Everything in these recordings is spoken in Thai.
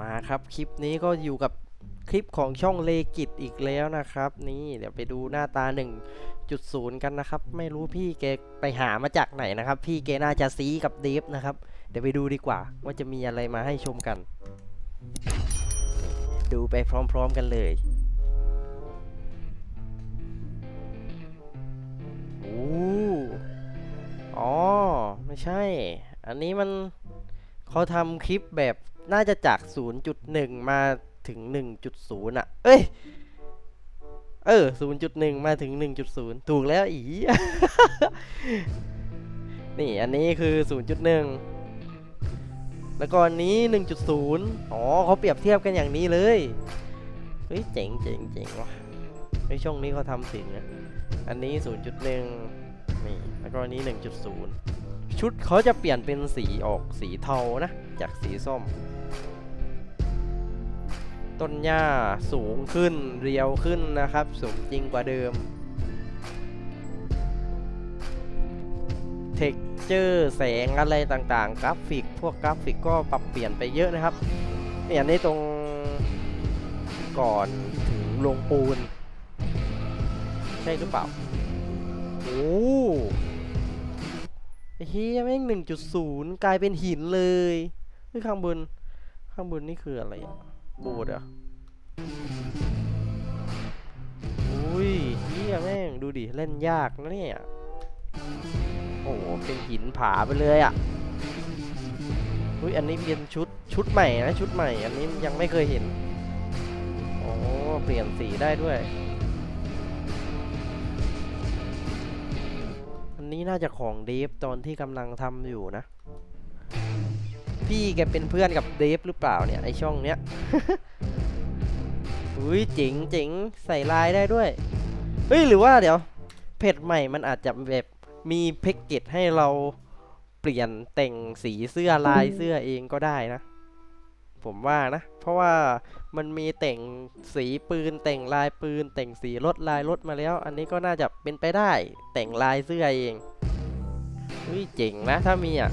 มาครับคลิปนี้ก็อยู่กับคลิปของช่องเลกิตอีกแล้วนะครับ นี่เดี๋ยวไปดูหน้าตา 1.0 กันนะครับ ไม่รู้พี่แกไปหามาจากไหนนะครับ พี่แกน่าจะซีกับเดฟนะครับ เดี๋ยวไปดูดีกว่า ว่าจะมีอะไรมาให้ชมกัน ดูไปพร้อมๆกันเลยโอ้อ๋อ ไม่ใช่ อันนี้มันเขาทำคลิปแบบ น่าจะจาก 0.1 มาถึง 1.0อะ เอ้ย เออ 0.1 มาถึง 1.0 ถูกแล้วอี นี่อันนี้คือ 0.1 แล้วก็อันนี้ 1.0 อ๋อเขาเปรียบเทียบกันอย่างนี้เลย เฮ้ย เจ๋งเจ๋งเจ๋งว่ะในช่วงนี้เขาทำถึงนะอันนี้ 0.1 นี่ แล้วก็อันนี้ 1.0 ชุดเขาจะเปลี่ยนเป็นสีออกสีเทานะ จากสีส้ม ต้นหญ้าสูงขึ้นเรียวขึ้นนะครับ สูงจริงกว่าเดิม เทคเจอร์แสงอะไรต่างๆ กราฟิก พวกกราฟิกก็ปรับเปลี่ยนไปเยอะนะครับเนี่ยอันนี้ตรงก่อนถึงลงปูน ใช่หรือเปล่าโอ้เฮียแม่งหนึ่งจุดศูนย์กลายเป็นหินเลยข้างบนข้างบนนี่คืออะไรอะ บสถ์เหรอะอุ้ยเฮียแม่ง ดูดิ เล่นยากนะเนี่ย โอ้โห เป็นหินผาไปเลยอะอุ้ยอันนี้เป็นชุดชุดใหม่นะชุดใหม่ อันนี้ยังไม่เคยเห็นโอ้เปลี่ยนสีได้ด้วย อันนี้น่าจะของเดฟตอนที่กำลังทำอยู่นะ พี่แกเป็นเพื่อนกับเดฟหรือเปล่าเนี่ยไอช่องเนี้ยอุ้ยเจ๋งเจ๋งใส่ลายได้ด้วยเฮ้ยหรือว่าเดี๋ยวเพจใหม่มันอาจจะแบบมีแพ็กเกจให้เราเปลี่ยนแต่งสีเสื้อลายเสื้อเองก็ได้นะ ผมว่านะ เพราะว่ามันมีแต่งสีปืนแต่งลายปืน แต่งสีรถลายรถมาแล้ว อันนี้ก็น่าจะเป็นไปได้แต่งลายเสื้อเองอุ้ยเจ๋งนะถ้ามีอะ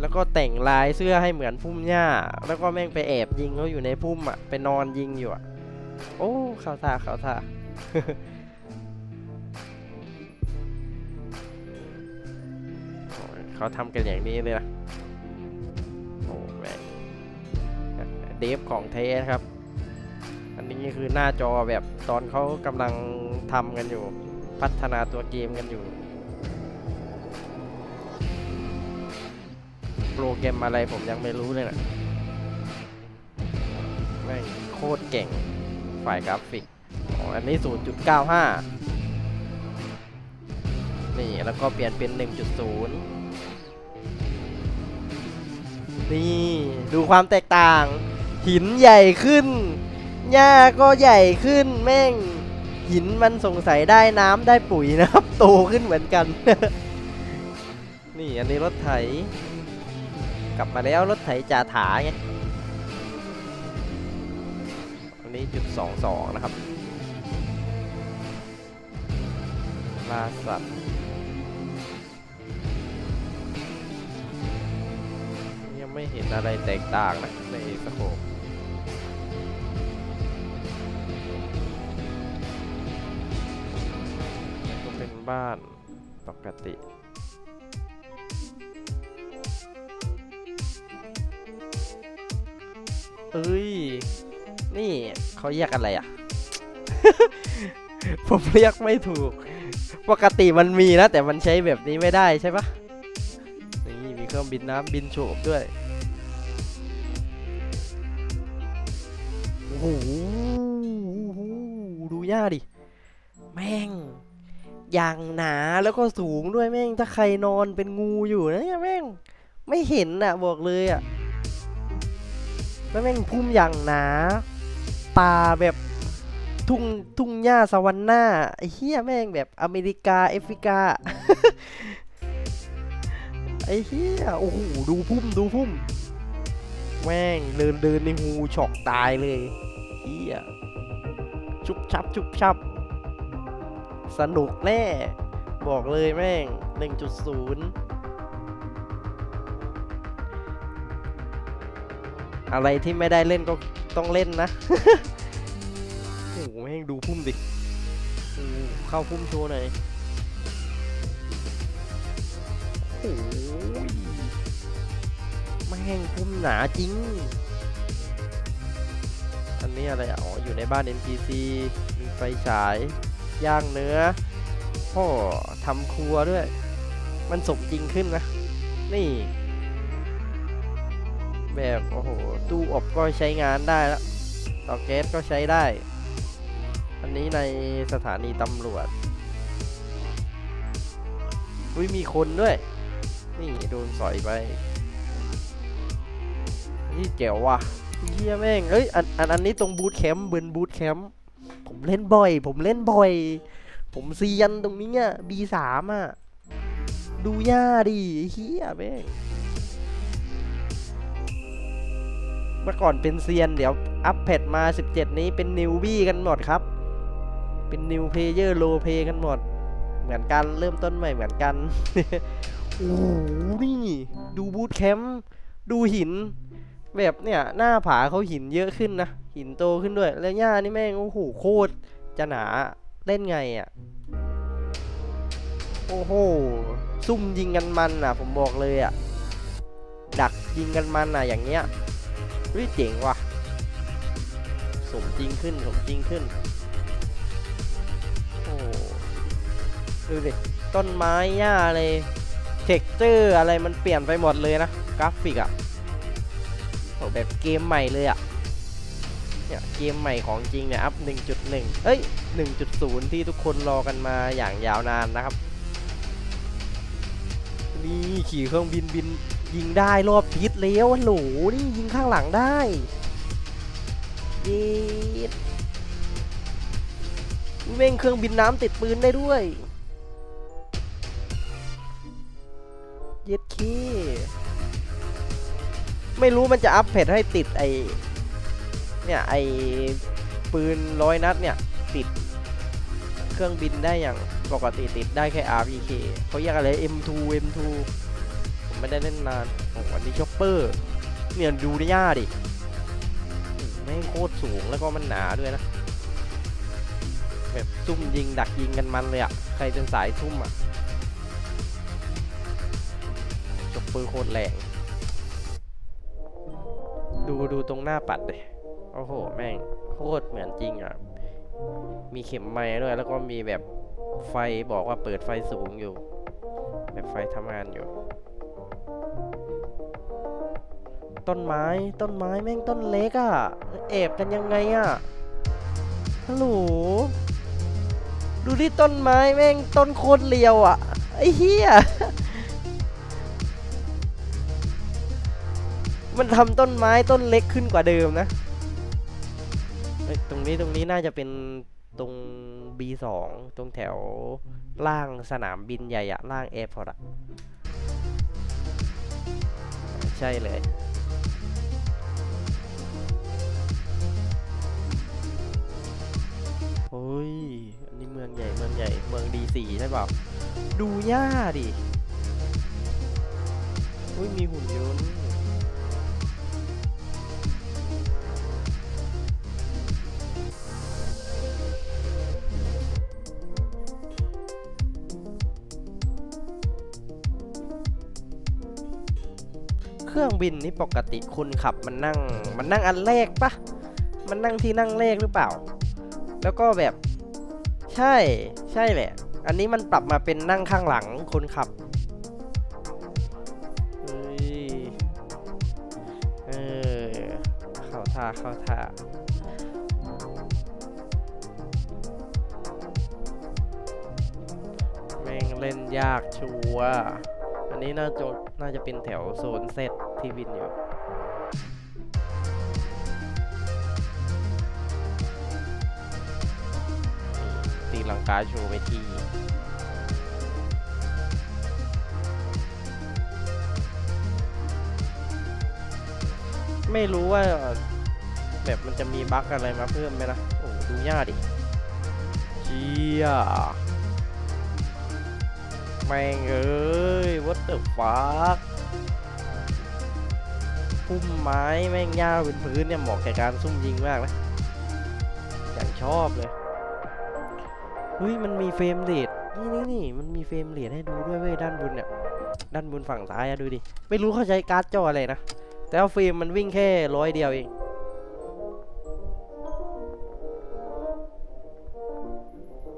แล้วก็แต่งลายเสื้อให้เหมือนพุ่มหญ้า แล้วก็แม่งไปแอบยิงเขาอยู่ในพุ่มอะ ไปนอนยิงอยู่อะ โอ้ข่าวท่าข่าวท่าเขาทำกันอย่างนี้เลยนะโอ้แม่งเดฟของเทสครับ อันนี้คือหน้าจอแบบตอนเขากำลังทำกันอยู่ พัฒนาตัวเกมกันอยู่ โปรแกรมอะไรผมยังไม่รู้เลยนะแม่งโคตรเก่ง ฝ่ายกราฟิกอ๋ออันนี้ 0.95 นี่แล้วก็เปลี่ยนเป็น 1.0 นี่ ดูความแตกต่าง หินใหญ่ขึ้น หญ้าก็ใหญ่ขึ้น แม่ง หินมันสงสัยได้น้ำได้ปุ๋ยนะครับ โตขึ้นเหมือนกัน นี่อันนี้รถไถ กลับมาแล้วรถไถจ่าถาไงอันนี้จุดสองสองนะครับล่าสัตว์ยังไม่เห็นอะไรแตกต่างนะในสโคปก็เป็นบ้านปกติ เอ้ย นี่เขาเรียกอะไรอะ ผมเรียกไม่ถูก ปกติมันมีนะ แต่มันใช้แบบนี้ไม่ได้ใช่ปะนี่มีเครื่องบินน้ำบินโฉบด้วย โอ้โหดูหญ้าดิ แม่งอย่างหนาแล้วก็สูงด้วยแม่ง ถ้าใครนอนเป็นงูอยู่นะเนี่ยแม่ง ไม่เห็นอะ บอกเลยอะ แล้วแม่งพุ่มอย่างหนาป่าแบบทุ่งทุ่งหญ้าสวรรค์หน้าไอ้เหี้ยแม่งแบบอเมริกาแอฟริกาไอ้เหี้ยโอ้โหดูพุ่มดูพุ่ม แม่งเดินเดินในงูช็อกตายเลยเหี้ยชุบชับชุบชับ สนุกแน่ บอกเลยแม่ง 1.0 อะไรที่ไม่ได้เล่นก็ต้องเล่นนะโอ้โหแม่งดูพุ่มดิโอ้โหเข้าพุ่มโชว์หน่อยโอ้โหแม่งพุ่มหนาจริง อันนี้อะไรอะอ๋ออยู่ในบ้าน NPC มีไฟฉาย ย่างเนื้อพ่อทำครัวด้วย มันสมจริงขึ้นนะ นี่ แบบโอ้โห ตู้อบก็ใช้งานได้แล้วเตาแก๊สก็ใช้ได้ อันนี้ในสถานีตำรวจอุ้ยมีคนด้วย นี่โดนสอยไป นี่เจ๋วว่ะเฮียแม่งเอ้ยอันอันอันนี้ตรงบูธแคมป์เบิร์นบูธแคมป์ผมเล่นบ่อย ผมเล่นบ่อย ผมเซียนตรงนี้อะ B3 อะ ดูย่าดิเฮียแม่ง มื่อก่อนเป็นเซียน เดี๋ยวอัปเพดมา 17 นี้เป็นนิวบี้กันหมดครับ เป็นนิวเพเยอร์โลเพกันหมด เหมือนกันเริ่มต้นใหม่เหมือนกัน โอ้โหนี่ ดูบูธแคมป์ดูหิน แบบเนี่ยหน้าผาเขาหินเยอะขึ้นนะ หินโตขึ้นด้วย แล้วหญ้านี่แม่งโอ้โหโคตรจะหนาเล่นไงอะ่ะ โอ้โห ซุ่มยิงกันมันอะ ผมบอกเลยอะ ดักยิงกันมันอะอย่างเงี้ย ฮ้ยเจ๋งว่ะ สมจริงขึ้น สมจริงขึ้น โอ้ดูดิ ต้นไม้หญ้าอะไรเท็กเจอร์อะไรมันเปลี่ยนไปหมดเลยนะ กราฟิกอะโอ้แบบเกมใหม่เลยอะ่ะ เนี่ยเกมใหม่ของจริงเนี่ยอัพ 1.1 เอ้ย 1.0 ที่ทุกคนรอกันมาอย่างยาวนานนะครับ นี่ขี่เครื่องบินบิน ยิงได้รอบทิศเลี้ยวฮัลโหลนี่ยิงข้างหลังได้ย็ดเว่งเครื่องบินน้ำติดปืนได้ด้วย เย็ดเคไม่รู้มันจะอัพเพดให้ติดไอเนี่ยไอปืนร้อยนัดเนี่ย ติดเครื่องบินได้อย่างปกติติดได้แค่ RPK เขาเรียกอะไร M2 M2 ไม่ได้เล่นนานโอ้อันนี้ช็อปเปอร์เนี่ยดูได้ย่าดิอืมแม่งโคตรสูงแล้วก็มันหนาด้วยนะ แบบซุ่มยิงดักยิงกันมันเลยอะ่ะใครเป็นสายซุ่มอะ่ะช็อปเปอร์โคตรแรง ดูดูตรงหน้าปัดเลยโอ้โห แม่งโคตรเหมือนจริงอะมีเข็มไม้ด้วยแล้วก็มีแบบไฟบอกว่าเปิดไฟสูงอยู่ แบบไฟทำงานอยู่ ต้นไม้ต้นไม้แม่งต้นเล็กอะแอบกันยังไงอะฮัลโหลดูดิต้นไม้แม่งต้นโคตรเลียวอะไอ้เหี้ยมันทำต้นไม้ต้นเล็กขึ้นกว่าเดิมนะตรงนี้ตรงนี้น่าจะเป็นตรง B2 ตรงแถวล่างสนามบินใหญ่อะล่างแอร์พอร์ตอะ ใช่เลย โอ้ย อันนี้เมืองใหญ่เมืองใหญ่เมืองดีสีใช่เปล่า ดูหญ้าดิ อุ้ยมีหุ่นยนต์ รื่องบินนี่ปกติคุณขับมันนั่ง มันนั่งอันแรกปะมันนั่งที่นั่งแรกหรือเปล่า แล้วก็แบบ ใช่ใช่แหละ อันนี้มันปรับมาเป็นนั่งข้างหลังคนขับเออเข้าท่าเข้าท่าแม่งเล่นยากชัวอันนี้น่าจะน่าจะเป็นแถวโซนเซต ที่วินอยู่ตีลังกาโชว์ไปทีไม่รู้ว่าแบบมันจะมีบั๊กอะไรมาเพิ่มไหมนะ โอ้ดูยากดิเชี่ยแม่งเอ้ย what the fuck พุ่มไม้แม่งหญ้าเป็นพื้นเนี่ยเหมาะแก่การซุ่มยิงมากนะอย่างชอบเลยเฮ้ยมันมีเฟรมเรทนี่นี่นี่มันมีเฟรมเรทให้ดูด้วยเว้ยด้านบนเนี่ยด้านบนฝั่งซ้ายอะดูดิไม่รู้เขาใช้การ์ดจออะไรนะแต่ว่าเฟรมมันวิ่งแค่ร้อยเดียวเอง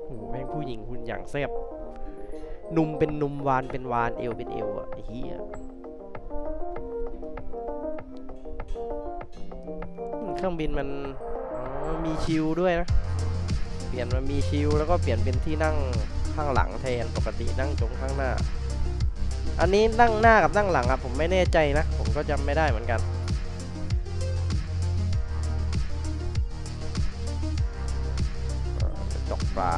โอ้โหแม่งผู้หญิงหุ่นอย่างแซ่บนุ่มเป็นนุ่มวานเป็นวานเอวเป็นเอวอะเหี้ย เครื่องบินมันมีชิลด้วยนะ เปลี่ยนมามีชิลแล้วก็เปลี่ยนเป็นที่นั่งข้างหลังแทนปกตินั่งตรงข้างหน้า อันนี้นั่งหน้ากับนั่งหลังอะผมไม่แน่ใจนะ ผมก็จำไม่ได้เหมือนกันเอ่อกระจกปลา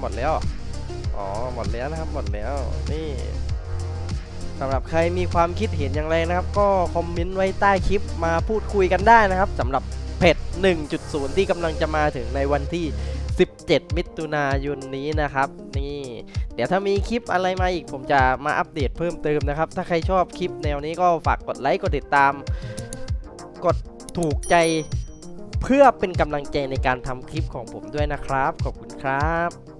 หมดแล้ว อ๋อหมดแล้วนะครับหมดแล้วนี่สำหรับใครมีความคิดเห็นอย่างไรนะครับ ก็คอมเมนต์ไว้ใต้คลิปมาพูดคุยกันได้นะครับสำหรับเพจ1.0 ที่กำลังจะมาถึงในวันที่ 17 มิถุนายนนี้นะครับ นี่เดี๋ยวถ้ามีคลิปอะไรมาอีกผมจะมาอัปเดตเพิ่มเติมนะครับ ถ้าใครชอบคลิปแนวนี้ก็ฝากกดไลค์กดติดตาม กดถูกใจเพื่อเป็นกำลังใจในการทำคลิปของผมด้วยนะครับ ขอบคุณครับ